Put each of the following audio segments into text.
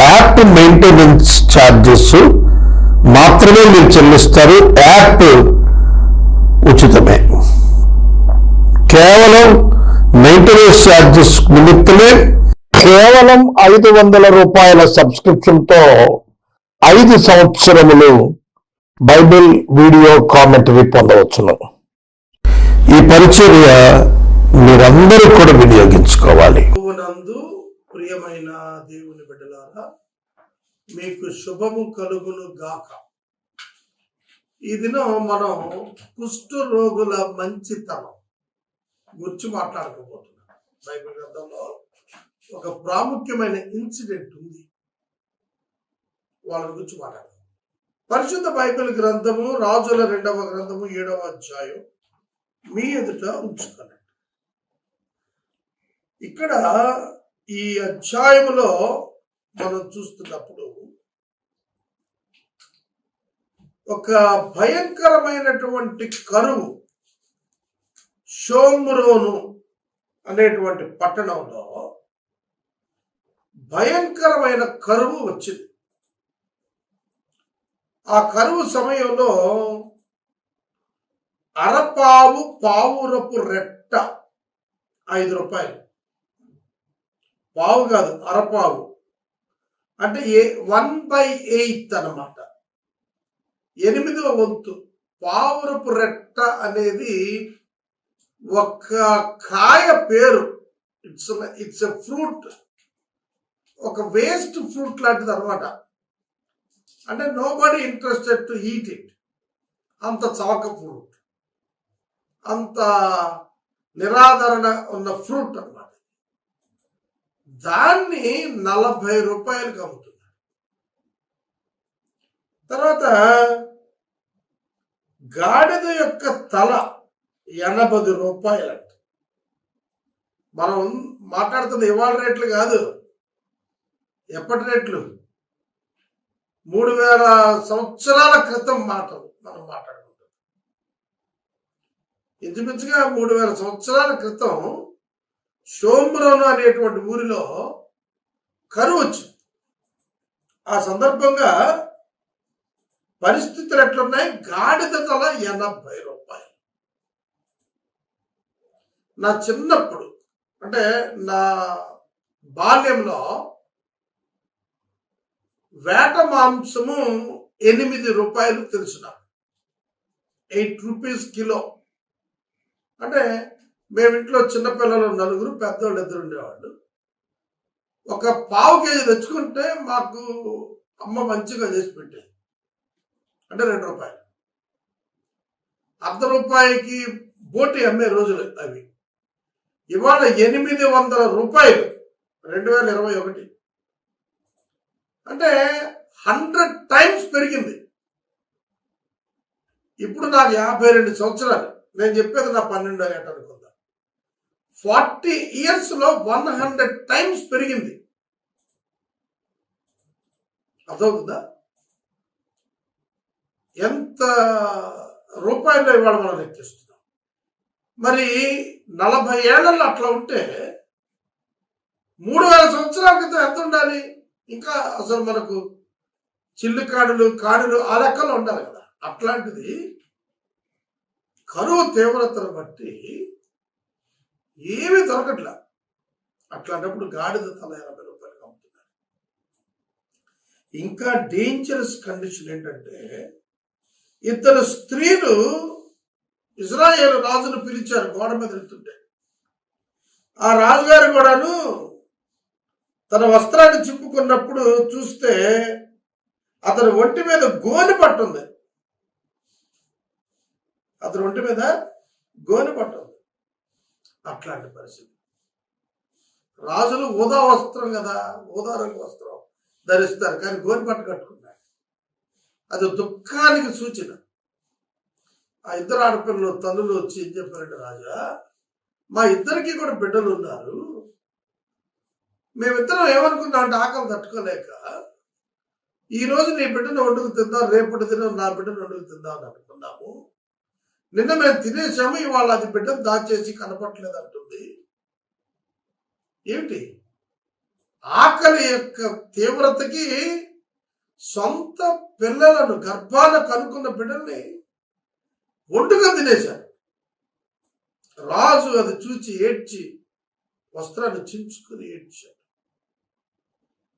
App maintenance charges మాత్రమే మీరు చెల్లిస్తారు. యాప్ ఉచితమే. కేవలం మెయింటెనెన్స్ ఛార్జెస్ నిమిత్తమే కేవలం ఐదు వందల రూపాయల సబ్స్క్రిప్షన్తో ఐదు సంవత్సరములు బైబిల్ వీడియో కామెంటరీ పొందవచ్చును. ఈ పరిచర్య మీరందరూ కూడా వినియోగించుకోవాలి. ప్రియమైన దేవుని మీకు శుభము కలుగును గాక. ఈ దినం మనం కుష్ఠ రోగుల మంచితనం గురించి మాట్లాడుకోబోతున్నాం. బైబిల్ గ్రంథంలో ఒక ప్రాముఖ్యమైన ఇన్సిడెంట్ ఉంది. వాళ్ళ గురించి మాట్లాడదాం పరిశుద్ధ బైబిల్ గ్రంథము రాజుల రెండవ గ్రంథము ఏడవ అధ్యాయం మీ ఎదుట ఉంచుకోనండి ఇక్కడ ఈ అధ్యాయంలో మనం చూస్తున్నప్పుడు ఒక భయంకరమైనటువంటి కరువు షోమ్రోను అనేటువంటి పట్టణంలో భయంకరమైన కరువు వచ్చింది. ఆ కరువు సమయంలో అరపావు పావురపు రెట్ట ఐదు రూపాయలు. పావు కాదు అరపావు. అంటే ఏ వన్ బై ఎయిత్ అన్నమాట. ఎనిమిదవ వంతు. పావురపు రెట్ట అనేది ఒక కాయ పేరు. ఇట్స్ ఇట్స్ ఎ ఫ్రూట్ ఒక వేస్ట్ ఫ్రూట్ లాంటిది అనమాట అంటే nobody interested to eat it అంత చవక ఫ్రూట్ అంత నిరాదరణ ఉన్న ఫ్రూట్ అన్నమాట. దాన్ని నలభై రూపాయలకు అమ్ముతుంది తర్వాత గాడిద యొక్క తల ఎనభై రూపాయలంట. మనం మాట్లాడుతున్న ఇవాళ రేట్లు కాదు. ఎప్పటి రేట్లు? మూడు వేల సంవత్సరాల క్రితం మాటలు మనం మాట్లాడుకుంటాం ఇంచుమించుగా మూడు వేల సంవత్సరాల క్రితం సోమరను అనేటువంటి ఊరిలో కరువు వచ్చింది. ఆ సందర్భంగా పరిస్థితులు ఎట్లున్నాయి? గాడిద తల ఎనభై రూపాయలు. నా చిన్నప్పుడు అంటే నా బాల్యంలో వేట మాంసము ఎనిమిది రూపాయలు తెలుసు ఎయిట్ రూపీస్ కిలో. అంటే మేము ఇంట్లో చిన్నపిల్లలు నలుగురు పెద్దవాళ్ళు ఇద్దరు ఉండేవాళ్ళు. ఒక పావు కేజీ తెచ్చుకుంటే మాకు అమ్మ మంచిగా చేసి పెట్టేది. అంటే రెండు రూపాయలు. అర్ధ రూపాయికి బోటి అమ్మే రోజులు అవి. ఇవాళ ఎనిమిది వందల రూపాయలు రెండు వేల ఇరవై ఒకటి. అంటే హండ్రెడ్ టైమ్స్ పెరిగింది. ఇప్పుడు నాకు యాభై రెండు సంవత్సరాలు. నేను చెప్పేది నా పన్నెండో ఏట అనుకుందా ఫార్టీ ఇయర్స్లో వన్ హండ్రెడ్ టైమ్స్ పెరిగింది. అర్థమవుతుందా? ఎంత రూపాయలు ఇవాళ మనం లెక్కిస్తున్నాం మరి నలభై ఏళ్ళల్లో అట్లా ఉంటే మూడు వేల సంవత్సరాల క్రితం ఎంత ఉండాలి? ఇంకా అసలు మనకు చిల్లు కాడులు కాడులు ఆ లెక్కలో ఉండాలి కదా. అట్లాంటిది కరువు తీవ్రతను బట్టి ఏమీ దొరకట్లా. అట్లాంటప్పుడు గాడిద తల ఎనభై రూపాయలుగా ఉంటున్నారు ఇంకా డేంజరస్ కండిషన్ ఏంటంటే ఇద్దరు స్త్రీలు ఇజ్రాయేల్ రాజును పిలిచారు గోడ మీద వెళ్తుంటే. ఆ రాజుగారు కూడాను తన వస్త్రాన్ని చిప్పుకున్నప్పుడు చూస్తే అతని ఒంటి మీద గోని పట్టుంది అతని ఒంటి మీద గోని పట్టుంది అట్లాంటి పరిస్థితి. రాజులు ఊదా వస్త్రం కదా ఊదా రంగు వస్త్రం ధరిస్తారు కానీ గోని పట్టు కట్టుకుంటారు. అది దుఃఖానికి సూచన. ఆ ఇద్దరు ఆడపిల్లలు తల్లులు వచ్చి ఏం చెప్పారంటే రాజా మా ఇద్దరికి కూడా బిడ్డలు ఉన్నారు మేమిద్దరం ఏమనుకున్నాం అంటే ఆకలి తట్టుకోలేక ఈ రోజు నీ బిడ్డను వండుకు తిందాం రేపటి దినం నా బిడ్డను వండుకు తిందాం అని అనుకున్నాము. నిన్న మేము తినేసాము ఇవాళ అది బిడ్డను దాచేసి కనపట్లేదు అంటుంది ఏమిటి? ఆకలి యొక్క తీవ్రతకి సొంత పిల్లలను గర్భాన కనుక్కున్న బిడ్డల్ని ఒంటుగా తినేశాడు రాజు అది చూచి ఏడ్చి వస్త్రాన్ని చించుకుని ఏడ్చాడు.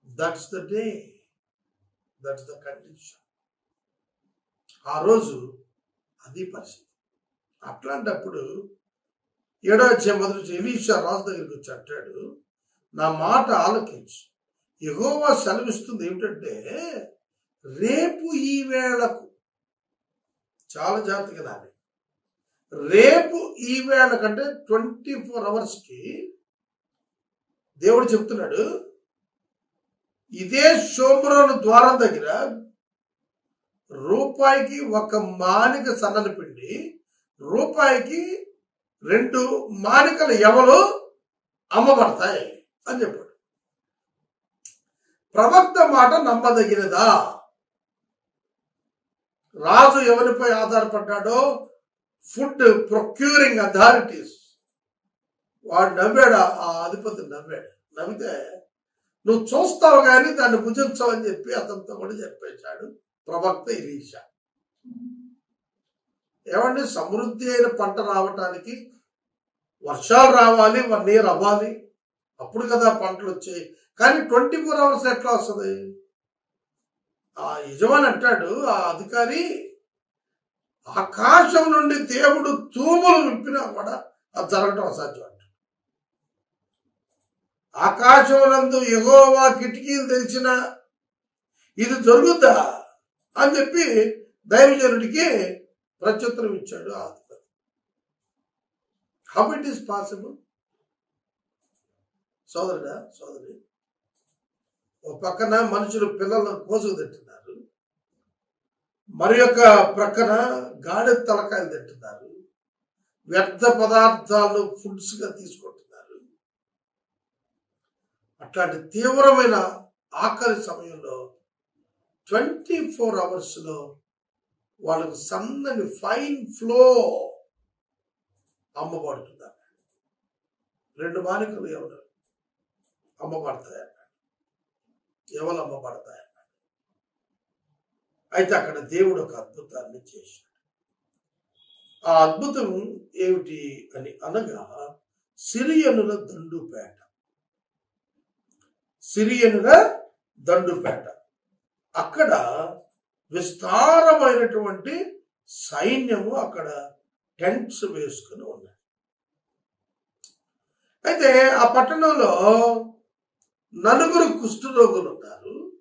That's the day that's the condition ఆ రోజు అది పరిస్థితి. అట్లాంటప్పుడు ఏడో వచ్చే మొదటి ఎలీషా రాజు దగ్గరికి వచ్చి అంటాడు నా మాట ఆలకించు. ఎగోవా సెలవిస్తుంది ఏమిటంటే రేపు ఈ వేళకు చాలా జాగ్రత్తగా దాన్ని రేపు ఈ వేళ కంటే ట్వంటీ ఫోర్ అవర్స్కి దేవుడు చెప్తున్నాడు ఇదే సోమరోను ద్వారం దగ్గర రూపాయికి ఒక మానిక సన్నని పిండి రూపాయికి రెండు మానికలు ఎవలు అమ్మబడతాయి అని చెప్పాడు. ప్రవక్త మాట నమ్మదగినదా? రాజు ఎవరిపై ఆధారపడ్డాడో? ఫుడ్ ప్రొక్యూరింగ్ అథారిటీస్ వాడు నవ్వాడు ఆ అధిపతి నవ్వాడు నవ్వితే నువ్వు చూస్తావు కానీ దాన్ని భుజించవని చెప్పి అతనితో కూడా చెప్పేశాడు ప్రవక్త ఇలీషా ఏమండి? సమృద్ధి అయిన పంట రావటానికి వర్షాలు రావాలి వన్ ఇయర్ అవ్వాలి. అప్పుడు కదా పంటలు వచ్చాయి. కానీ ట్వంటీ ఫోర్ అవర్స్ ఎట్లా వస్తుంది? ఆ యజమాని అంటాడు ఆ అధికారి ఆకాశం నుండి దేవుడు తూములు విప్పినా కూడా అది జరగటం అసాధ్యం అంట. ఆకాశమునందు ఎగోవా కిటికీలు తెరిచిన ఇది జరుగుతా అని చెప్పి దైవజనుడికి ప్రత్యుత్తరం ఇచ్చాడు ఆ అధికారి. హౌ ఇట్ ఈస్ పాసిబుల్ సోదరుడా సోదరి ఒక పక్కన మనుషులు పిల్లలను కోసుకు తింటున్నారు మరి యొక్క ప్రక్కన గాడి తలకాయలు తింటున్నారు. వ్యర్థ పదార్థాలు ఫుడ్స్గా తీసుకుంటున్నారు. అట్లాంటి తీవ్రమైన ఆకలి సమయంలో ట్వంటీ ఫోర్ అవర్స్లో వాళ్ళకు సన్నని ఫైన్ ఫ్లో అమ్మబడుతున్నారు రెండు మానికలు ఎవరు అమ్మబడతాయన్నాడు ఎవరు అమ్మబడతాయన్నాడు అయితే అక్కడ దేవుడు ఒక అద్భుతాన్ని చేశాడు. ఆ అద్భుతం ఏమిటి అని అనగా సిరియనుల దండుపేట. సిరియనుల దండుపేట. అక్కడ విస్తారమైనటువంటి సైన్యము అక్కడ టెంట్స్ వేసుకుని ఉన్నాయి అయితే ఆ పట్టణంలో నలుగురు కుష్ఠరోగులు ఉన్నారు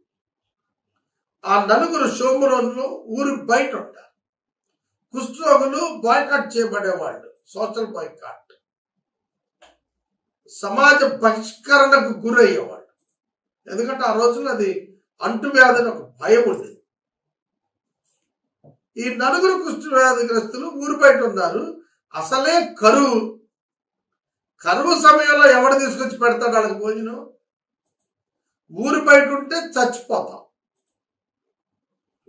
ఆ నలుగురు సోమరోన్లు ఊరి బయట ఉంటారు కుష్ఠరోగులు బాయ్కాట్ చేయబడేవాళ్ళు. Social boycott. సమాజ బహిష్కరణకు గురయ్యేవాళ్ళు. ఎందుకంటే ఆ రోజున అది అంటువ్యాధిని ఒక భయం ఉండేది. ఈ నలుగురు కుష్ఠవ్యాధిగ్రస్తులు ఊరి బయట ఉన్నారు అసలే కరువు. కరువు సమయంలో ఎవడు తీసుకొచ్చి పెడతాడు వాళ్ళకి భోజనం? ఊరు బయట ఉంటే చచ్చిపోతాం.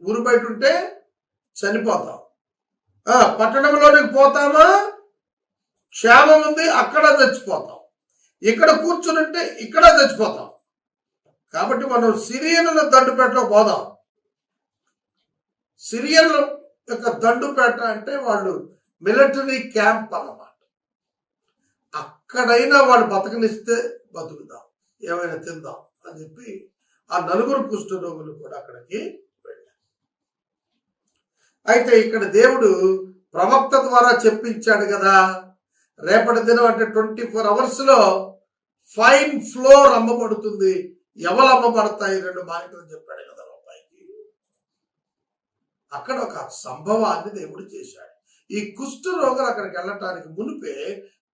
ఊరు బయట ఉంటే చనిపోతాం. పట్టణంలోనికి పోతామా? క్షేమం ఉంది అక్కడ చచ్చిపోతాం. ఇక్కడ కూర్చుని ఉంటే ఇక్కడ చచ్చిపోతాం. కాబట్టి మనం సిరియన్ల దండుపేటలో పోదాం. సిరియన్ల యొక్క దండుపేట అంటే వాళ్ళు మిలిటరీ క్యాంప్ అన్నమాట. అక్కడైనా వాళ్ళు బతకనిస్తే బతుకుదాం. ఏమైనా తిందాం. అని చెప్పి ఆ నలుగురు కుష్ఠరోగులు కూడా అక్కడికి వెళ్ళారు. అయితే ఇక్కడ దేవుడు ప్రవక్త ద్వారా చెప్పించాడు కదా రేపటి దినం అంటే ట్వంటీ ఫోర్ అవర్స్లో ఫైన్ ఫ్లోర్ అమ్మబడుతుంది ఎవరు అమ్మబడతాయి రెండు మానికలు చెప్పాడు కదా రూపాయికి అక్కడ ఒక సంభవాన్ని దేవుడు చేశాడు. ఈ కుష్ఠరోగులు అక్కడికి వెళ్ళటానికి మునిపే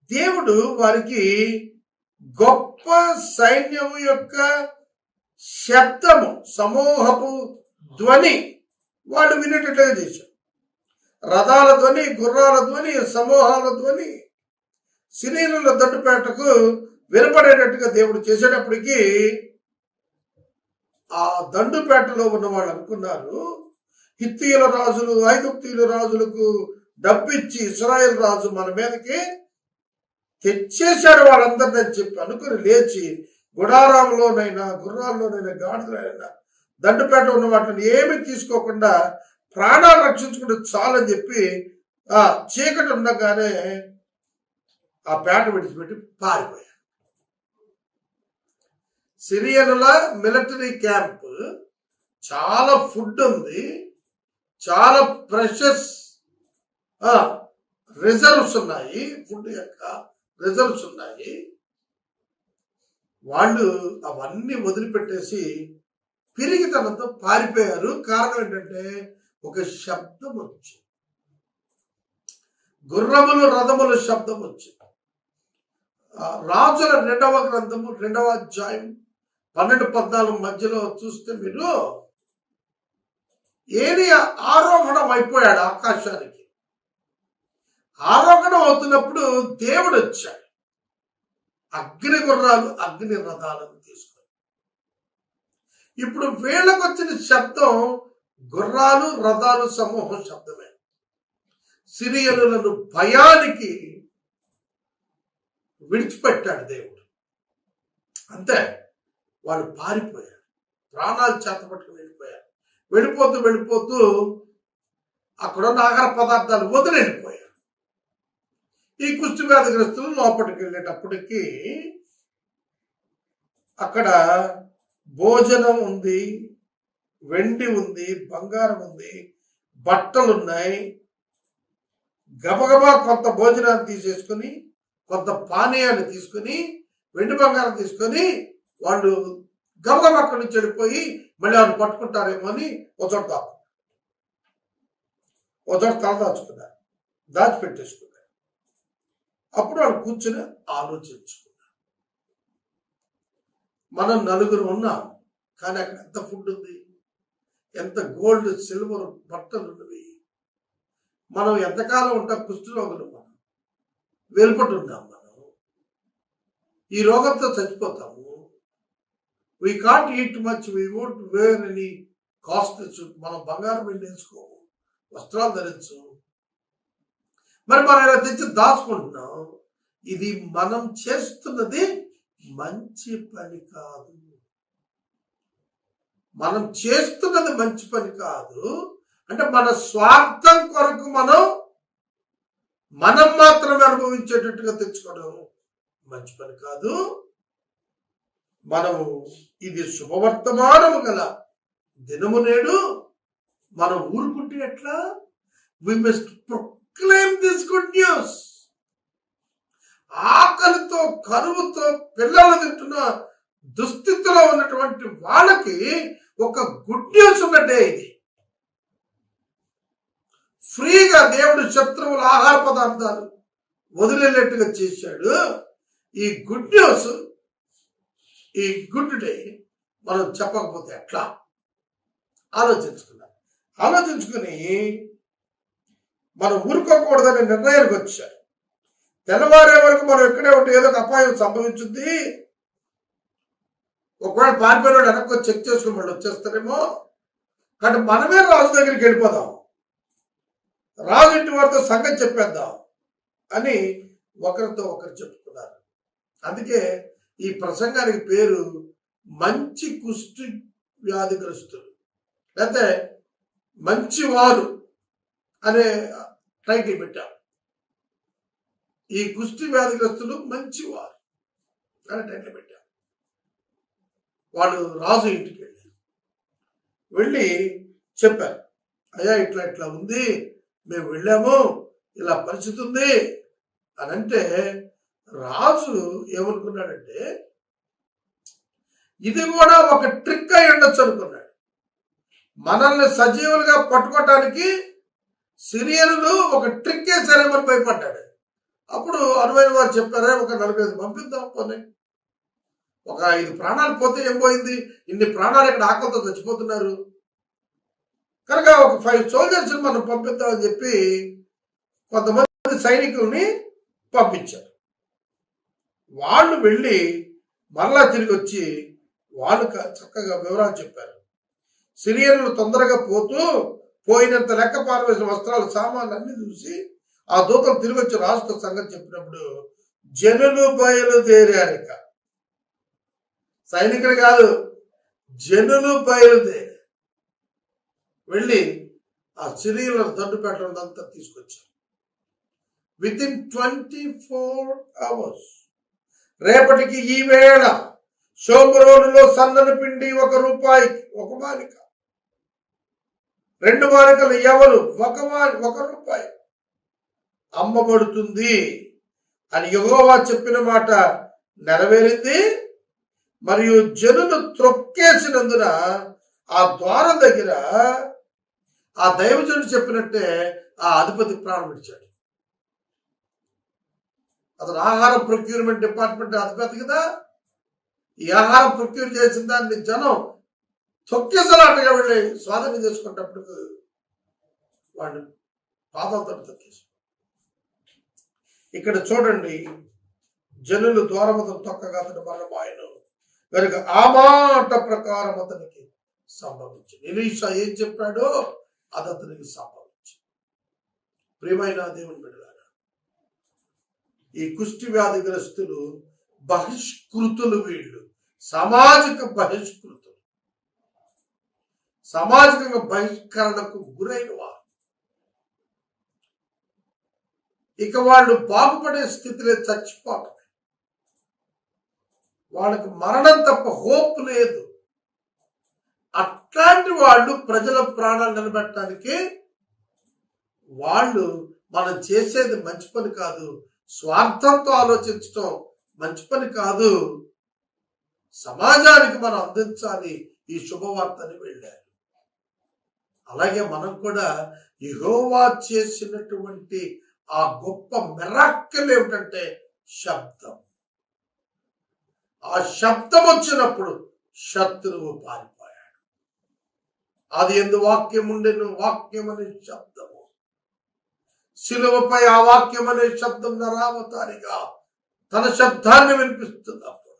దేవుడు వారికి గొప్ప సైన్యము యొక్క శబ్దము సమూహపు ధ్వని వాళ్ళు వినేటట్లుగా చేశారు. రథాల ధ్వని గుర్రాల ధ్వని సమూహాల ధ్వని సిరీనుల దట్టుపేటకు వినపడేటట్టుగా దేవుడు చేసేటప్పటికీ ఆ దండుపేటలో ఉన్న వాళ్ళు అనుకున్నారు హిత్తీయుల రాజులు ఐగుప్తీయుల రాజులకు డబ్బిచ్చి ఇస్రాయేల్ రాజు మన మీదకి తెచ్చేశాడు వాళ్ళందరిని అని చెప్పి అనుకుని లేచి గుడారాంలోనైనా గుర్రాల్లోనైనా గాడిదలైనా దండుపేట ఉన్న వాటిని ఏమి తీసుకోకుండా ప్రాణాలు రక్షించుకుంటే చాలని చెప్పి ఆ చీకటి ఉండగానే ఆ పేట విడిచిపెట్టి పారిపోయారు. సిరియనుల మిలిటరీ క్యాంప్ చాలా ఫుడ్ ఉంది చాలా ప్రెషస్ రిజర్వ్స్ ఉన్నాయి ఫుడ్ యొక్క. రిజర్వ్స్ ఉన్నాయి. వాళ్ళు అవన్నీ వదిలిపెట్టేసి పిరిగితనంతో పారిపోయారు. కారణం ఏంటంటే ఒక శబ్దం వచ్చింది. గుర్రములు రథములు శబ్దం వచ్చింది. రాజుల రెండవ గ్రంథము రెండవ అధ్యాయం పన్నెండు పద్నాలుగు మధ్యలో చూస్తే మీరు ఏలి ఆరోహణం అయిపోయాడు ఆకాశానికి. ఆరోహణం అవుతున్నప్పుడు దేవుడు వచ్చాడు. అగ్ని గుర్రాలు అగ్ని రథాలను తీసుకొని. ఇప్పుడు వీళ్ళకు వచ్చిన శబ్దం గుర్రాలు రథాలు సమూహం శబ్దమే. సిరియనులను భయానికి విడిచిపెట్టాడు దేవుడు. అంతే వాళ్ళు పారిపోయారు. ప్రాణాలు చేతపట్టుకుని వెళ్ళిపోయారు. వెళ్ళిపోతూ వెళ్ళిపోతూ అక్కడున్న ఆహార పదార్థాలు వదిలి ఈ కుష్టి వ్యాధిగ్రస్తులు లోపలికి వెళ్ళేటప్పటికి అక్కడ భోజనం ఉంది వెండి ఉంది బంగారం ఉంది బట్టలు ఉన్నాయి గబగబా కొంత భోజనాన్ని తీసేసుకుని కొంత పానీయాన్ని తీసుకుని వెండి బంగారం తీసుకొని వాళ్ళు గబగబా అక్కడి నుంచి వెళ్ళిపోయి మళ్ళీ వాళ్ళు పట్టుకుంటారేమో అని ఒక చోట దాచుకున్నారు. ఒక చోట తల దాచుకున్నారు. దాచిపెట్టేసుకున్నారు. అప్పుడు వాడు కూర్చొని ఆలోచించుకున్నాడు. మనం నలుగురు ఉన్నాం కానీ అక్కడ ఎంత ఫుడ్ ఉంది? ఎంత గోల్డ్ సిల్వర్ బట్టలు ఉన్నవి? మనం ఎంతకాలం ఉంటాం? కుష్ఠరోగులు మనం. వెలుపటి ఉన్నాం మనం. ఈ రోగంతో చచ్చిపోతాము. We can't eat much we won't wear any cost మనం బంగారం వెళ్ళేసుకోము వస్త్రాలు ధరించు మరి మనం ఇలా తెచ్చి దాచుకుంటున్నాం. ఇది మనం చేస్తున్నది మంచి పని కాదు. మనం చేస్తున్నది మంచి పని కాదు. అంటే మన స్వార్థం కొరకు మనం మనం మాత్రమే అనుభవించేటట్టుగా తెచ్చుకోవడం మంచి పని కాదు. మనము ఇది శుభవర్తమానము గల దినము నేడు. మనం ఊరుకుంటే ఎట్లా? We must claim this good news. ఆకలితో కరువుతో పిల్లలు తింటున్న దుస్థితిలో ఉన్నటువంటి వాళ్ళకి ఒక గుడ్ న్యూస్ ఉన్నట్టే ఇది. ఫ్రీగా దేవుడు శత్రువుల ఆహార పదార్థాలు వదిలేటట్టుగా చేశాడు. ఈ గుడ్ న్యూస్ ఈ గుడ్ డే మనం చెప్పకపోతే ఎట్లా? ఆలోచించుకున్నాం ఆలోచించుకుని మనం ఊరుకోకూడదనే నిర్ణయానికి వచ్చారు. తెల్లవారే వరకు మనం ఇక్కడే ఉంటే ఏదో ఒక అపాయం సంభవించింది ఒకవేళ పారిపోయిన వాడు వెనక్కి చెక్ చేసుకుని మళ్ళీ వచ్చేస్తారేమో. కానీ మనమే రాజు దగ్గరికి వెళ్ళిపోదాం. రాజు ఇంటి వారితో సంగతి చెప్పేద్దాం అని ఒకరితో ఒకరు చెప్పుకున్నారు. అందుకే ఈ ప్రసంగానికి పేరు మంచి కుష్టి వ్యాధిగ్రస్తులు లేకపోతే మంచివారు. అనే టైటిల్ పెట్టాం. ఈ కుష్టి వ్యాధిగ్రస్తులు మంచివారు అనే టైటిల్ పెట్టాం. వాళ్ళు రాజు ఇంటికి వెళ్ళారు. వెళ్ళి చెప్పారు అయ్యా ఇట్లా ఇట్లా ఉంది. మేము వెళ్ళాము. ఇలా పరిస్థితి ఉంది. అని అంటే రాజు ఏమనుకున్నాడంటే ఇది కూడా ఒక ట్రిక్ అయి ఉండొచ్చు అనుకున్నాడు. మనల్ని సజీవులుగా పట్టుకోవటానికి సిరియనులు ఒక ట్రిక్ వేసారేమని భయపడ్డాడు. అప్పుడు అనువైన వారు చెప్పారే ఒక నలభై ఐదు పంపిద్దాం పోనీ. ఒక ఐదు ప్రాణాలు పోతే ఏం పోయింది? ఇన్ని ప్రాణాలు ఇక్కడ ఆకలితో చచ్చిపోతున్నారు. కనుక ఒక ఫైవ్ సోల్జర్స్ మనం పంపిద్దామని చెప్పి కొంతమంది సైనికుల్ని పంపించారు. వాళ్ళు వెళ్ళి మరలా తిరిగి వచ్చి వాళ్ళు చక్కగా వివరాలు చెప్పారు. సిరియన్లు తొందరగా పోతూ పోయినంత లెక్క పారవేసిన వస్త్రాలు సామాన్లు అన్ని చూసి ఆ దూతలు తిరిగి వచ్చి రాష్ట్ర సంగతి చెప్పినప్పుడు జనులు బయలుదేరారు ఇక. సైనికులు కాదు జనులు బయలుదేరి వెళ్ళి ఆ సిరియన్ల దండు పెట్టడం అంతా తీసుకొచ్చారు. Within twenty four hours రేపటికి ఈ వేళ సోమరోలులో సన్నని పిండి ఒక రూపాయికి ఒక మానిక. రెండు మానికలు ఎవరు? ఒక మాని ఒక రూపాయి. అమ్మబడుతుంది అని యెహోవా చెప్పిన మాట నెరవేరింది. మరియు జనులు త్రొక్కేసినందున ఆ ద్వారం దగ్గర ఆ దైవజనుడు చెప్పినట్టే ఆ అధిపతి ప్రాణం విడిచాడు. అతను ఆహార ప్రొక్యూర్మెంట్ డిపార్ట్మెంట్ అధిపతి కదా. ఈ ఆహారం ప్రొక్యూర్ చేసిన దాన్ని జనం తొక్కేసలాటగా వెళ్ళి స్వాధీనం చేసుకున్నప్పుడు వాడిని పాదాలతో తొక్కేసి ఇక్కడ చూడండి జనులు ద్వారమతను తొక్కగా అతను మరణమాయను కనుక ఆ మాట ప్రకారం అతనికి సంభవించింది. ఎలీషా ఏం చెప్పాడో అది అతనికి సంభవించింది. ప్రియమైన దేవుని బిడ్డలారా ఈ కుష్టి వ్యాధిగ్రస్తులు బహిష్కృతులు వీళ్ళు. సామాజిక బహిష్కృతులు. సామాజికంగా బహిష్కరణకు గురైన వారు ఇక వాళ్ళు బాగుపడే స్థితిలో చచ్చిపోవటం వాళ్ళకి మరణం తప్ప హోప్ లేదు. అట్లాంటి వాళ్ళు ప్రజల ప్రాణాలు నిలబెట్టడానికి వాళ్ళు మనం చేసేది మంచి పని కాదు. స్వార్థంతో ఆలోచించటం మంచి పని కాదు. సమాజానికి మనం అందించాలి ఈ శుభవార్తని వెళ్ళారు. అలాగే మనం కూడా యహోవా చేసినటువంటి ఆ గొప్ప మెరాక్కలు ఏమిటంటే శబ్దం. ఆ శబ్దం వచ్చినప్పుడు శత్రువు పారిపోయాడు. అది ఎందు వాక్యం ఉండెను? వాక్యం అనే శబ్దము. శిలువపై ఆ వాక్యం అనే శబ్దం నరావతారిగా తన శబ్దాన్ని వినిపిస్తున్నప్పుడు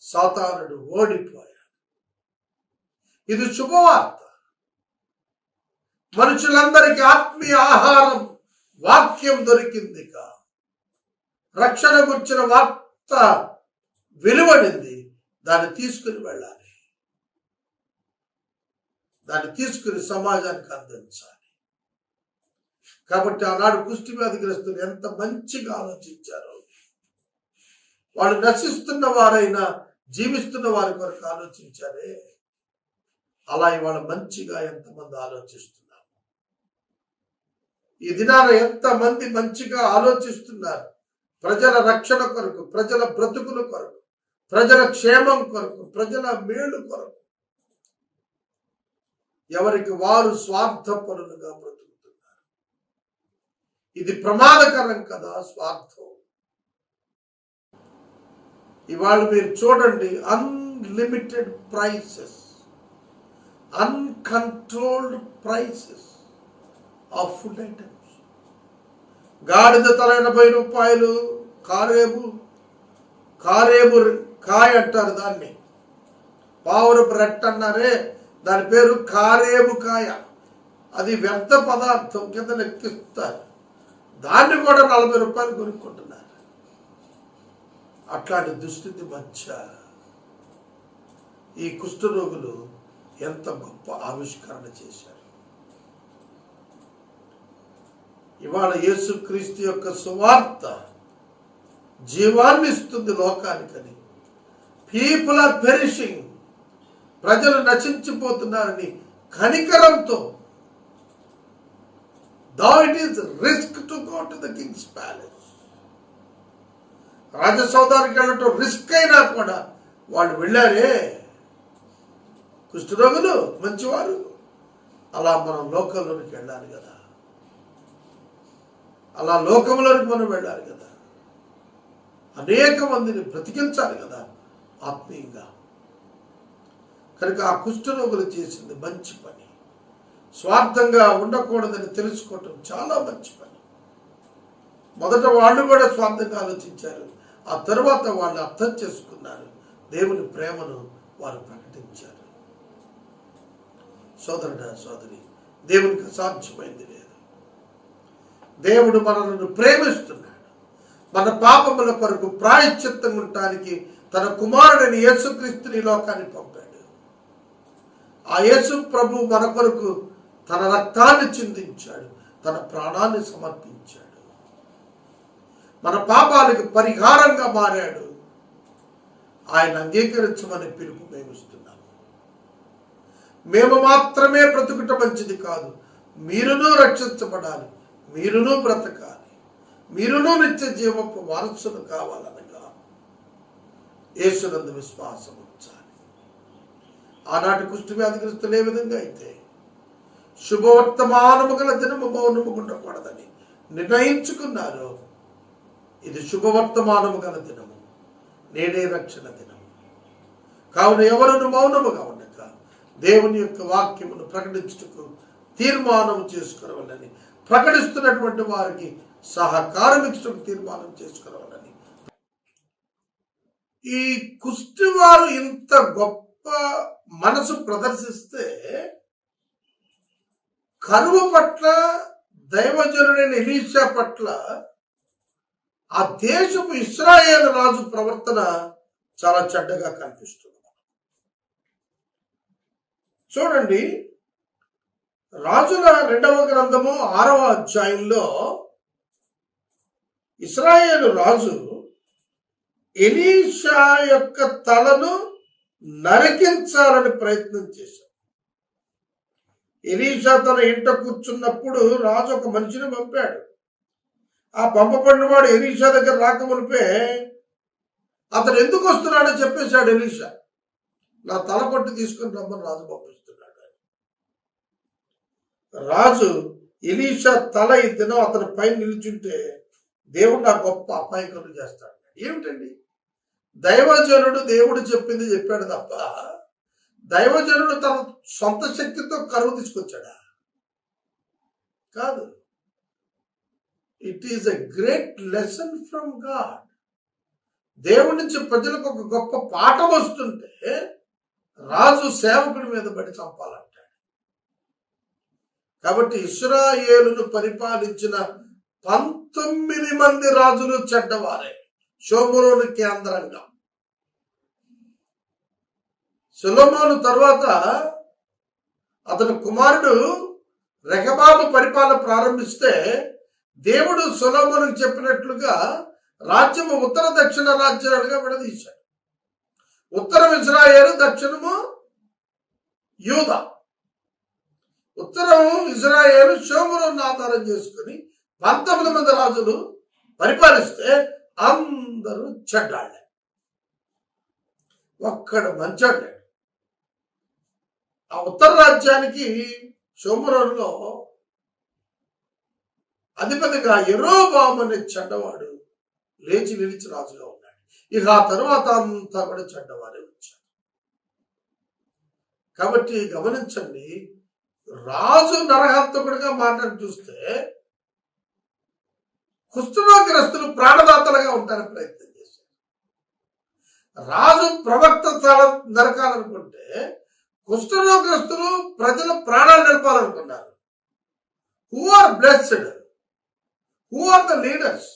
సాతానుడు ఓడిపోయాడు. ఇది శుభవార్త. మనుషులందరికీ ఆత్మీయ ఆహారం వాక్యం దొరికింది కా. రక్షణ గుర్చిన వార్త వెలువడింది. దాన్ని తీసుకుని వెళ్ళాలి. దాన్ని తీసుకుని సమాజానికి అందించాలి. కాబట్టి ఆనాడు కుష్టి వ్యాధిగ్రస్తులు ఎంత మంచిగా ఆలోచించారో. వాళ్ళు నశిస్తున్న వారైనా జీవిస్తున్న వారి కొరకు ఆలోచించారే. అలా ఇవాళ మంచిగా ఎంతమంది ఆలోచిస్తున్నారు? ఈ దినాన ఎంతమంది మంచిగా ఆలోచిస్తున్నారు? ప్రజల రక్షణ కొరకు ప్రజల బ్రతుకుల కొరకు ప్రజల క్షేమం కొరకు ప్రజల మేలు కొరకు. ఎవరికి వారు స్వార్థపరులుగా బ్రతుకుతున్నారు? ఇది ప్రమాదకరం కదా స్వార్థం. ఇవాళ మీరు చూడండి unlimited prices uncontrolled prices of food items గాడిద తల ఎనభై రూపాయలు కారేబు కారేబు కాయ అంటారు దాన్ని. పావురపు రెట్ట అన్నారే దాని పేరు కారేబు కాయ. అది వ్యర్థ పదార్థం కింద నెక్కిస్తారు దాన్ని కూడా నలభై రూపాయలు కొనుక్కుంటున్నారు. అట్లాంటి దుస్థితి మధ్య ఈ కుష్ఠరోగులు ఎంత గొప్ప ఆవిష్కరణ చేశారు. ఇవాళ యేసుక్రీస్తు యొక్క సువార్త జీవాన్ని ఇస్తుంది లోకానికని. పీపుల్ ఆర్ పెరిషింగ్ ప్రజలు నశించిపోతున్నారని కనికరంతో. Though it is risk to go to the king's palace రాజసౌదానికి వెళ్ళటం రిస్క్ అయినా కూడా వాళ్ళు వెళ్ళారే. కుష్ఠరోగులు మంచివారు. అలా మనం లోకంలోనికి వెళ్ళాలి కదా. అలా లోకంలోనికి మనం వెళ్ళాలి కదా. అనేక మందిని బ్రతికించాలి కదా ఆత్మీయంగా. కనుక ఆ కుష్ఠరోగులు చేసింది మంచి పని. స్వార్థంగా ఉండకూడదని తెలుసుకోవటం చాలా మంచి పని. మొదట వాళ్ళు కూడా స్వార్థంగా ఆలోచించారు. ఆ తర్వాత వాళ్ళు అర్థం చేసుకున్నారు. దేవుని ప్రేమను వారు ప్రకటించారు. సోదరుడ సోదరి దేవునికి అసాధ్యమైంది లేదు. దేవుడు మనలను ప్రేమిస్తున్నాడు. మన పాపముల కొరకు ప్రాయశ్చిత్తం ఉండటానికి తన కుమారుడిని యేసుక్రీస్తుని లోకాన్ని పంపాడు. ఆ యేసు ప్రభు మన కొరకు తన రక్తాన్ని చిందించాడు తన ప్రాణాన్ని సమర్పించాడు. మన పాపాలకు పరిహారంగా మారాడు. ఆయన అంగీకరించమని పిలుపు మేము మేము మాత్రమే బ్రతుకుట మంచిది కాదు. మీరును రక్షించబడాలి. మీరును బ్రతకాలి. మీరును నిత్య జీవపు వారసులు కావాలనగా యేసునందు విశ్వాసం ఉంచాలి. ఆనాటి కుష్టి వ్యాధిగ్రస్తులు ఏ విధంగా అయితే శుభవర్తమానము గల దినము మౌనము ఉండకూడదని నిర్ణయించుకున్నారు ఇది శుభవర్తమానము గల దినము. నేనే రక్షణ దినము. కావున ఎవరును మౌనముగా దేవుని యొక్క వాక్యమును ప్రకటించుటకు తీర్మానం చేసుకురవాలని ప్రకటిస్తున్నటువంటి వారికి సహకారం ఇచ్చుటకు తీర్మానం చేసుకురవాలని ఈ కుష్టి వారు ఇంత గొప్ప మనసు ప్రదర్శిస్తే కరువు పట్ల దైవజనుడైన ఇలీషా పట్ల ఆ దేశపు ఇస్రాయేల్ రాజు ప్రవర్తన చాలా చెడ్డగా కనిపిస్తుంది. చూడండి. రాజుల రెండవ గ్రంథము ఆరవ అధ్యాయంలో ఇస్రాయేలు రాజు ఎలీషా యొక్క తలను నరికించాలని ప్రయత్నం చేశాడు. ఎలీషా తన ఇంట కూర్చున్నప్పుడు రాజు ఒక మనిషిని పంపాడు. ఆ పంపబడిన వాడు ఎలీషా దగ్గర రాకమునిపే అతను ఎందుకు వస్తున్నాడో చెప్పేశాడు ఎలీషా. నా తల కొట్టి తీసుకుని రమ్మని రాజు పంపిస్తున్నాడు రాజు ఎలీషా తల ఈ అతని పైన నిల్చుంటే దేవుడు నా గొప్ప అపాయకరం చేస్తాడు. ఏమిటండి? దైవజనుడు దేవుడు చెప్పింది చెప్పాడు తప్ప దైవజనుడు తన సొంత శక్తితో కరువు తీసుకొచ్చాడా? కాదు. It is a great lesson from God దేవుడి నుంచి ప్రజలకు ఒక గొప్ప పాఠం వస్తుంటే రాజు సేవకుడి మీద పడి చంపాలంట. కాబట్టి ఇస్రాయేలును పరిపాలించిన పంతొమ్మిది మంది రాజులు చెడ్డవారే. షోమురోని కేంద్రంగా. సులమోను తర్వాత అతని కుమారుడు రెగబాబు పరిపాలన ప్రారంభిస్తే దేవుడు సులోమోనుకు చెప్పినట్లుగా రాజ్యము ఉత్తర దక్షిణ రాజ్యాలుగా విడదీశాడు. ఉత్తరం ఇజ్రాయేలు దక్షిణము యూదా. ఉత్తరం ఇజ్రాయేల్ షోమురోను ఆధారం చేసుకుని పంతొమ్మిది మంది రాజులు పరిపాలిస్తే అందరూ చెడ్డాళ్ళే. ఒక్కడు మంచోళ్ళే ఆ ఉత్తర రాజ్యానికి సోమరంలో అధిపతిగా ఎరోబాము అనే చెడ్డవాడు లేచి నిలిచి రాజుగా ఉన్నాడు. ఇక ఆ తరువాత అంతా కూడా చెడ్డవారే వచ్చారు. కాబట్టి గమనించండి రాజు నరహంతకుడిగా మాట్లాడి చూస్తే కుష్ఠరోగ్రస్తులు ప్రాణదాతలుగా ఉంటారని ప్రయత్నం చేశారు. రాజు ప్రవక్త నరకాలనుకుంటే కుష్ఠరోగ్రస్తులు ప్రజల ప్రాణాలు నిలపాలనుకున్నారు. Who are blessed who are the leaders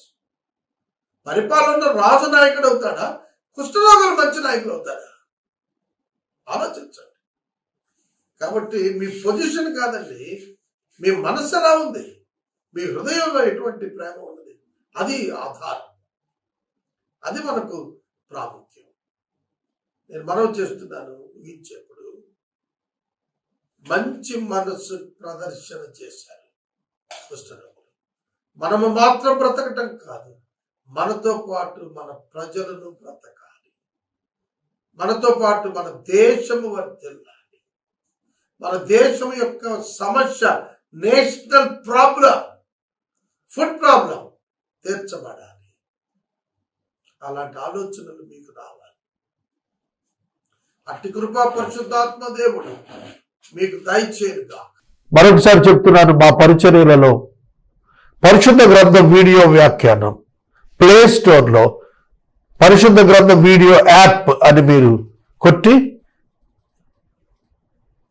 పరిపాలనలో రాజు నాయకుడు అవుతాడా? కుష్ఠరోగులు మంచి నాయకుడు అవుతాడా ఆలోచించండి. కాబట్టి మీ పొజిషన్ కాదండి. మీ మనస్సు ఎలా ఉంది. మీ హృదయంలో ఎటువంటి ప్రేమ ఉన్నది. అది ఆధారం. అది మనకు ప్రాముఖ్యం. నేను మనవి చేస్తున్నాను ముగించేప్పుడు. మంచి మనస్సు ప్రదర్శన చేశారు కృష్ణరావు మనము మాత్రం బ్రతకటం కాదు. మనతో పాటు మన ప్రజలను బ్రతకాలి. మనతో పాటు మన దేశము వర్తిల్లాలి. మన దేశం యొక్క సమస్య నేషనల్ ప్రాబ్లం ఫుడ్ ప్రాబ్లం తీర్చబడాలి. అలాంటి ఆలోచనలు మీకు రావాలి. అట్టి కృపా పరిశుద్ధాత్మ దేవుడు మీకు దయచేయుగా మరొకసారి చెప్తున్నాను మా పరిచర్యలలో పరిశుద్ధ గ్రంథం వీడియో వ్యాఖ్యానం ప్లే స్టోర్లో పరిశుద్ధ గ్రంథం వీడియో యాప్ అని మీరు కొట్టి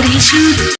What he should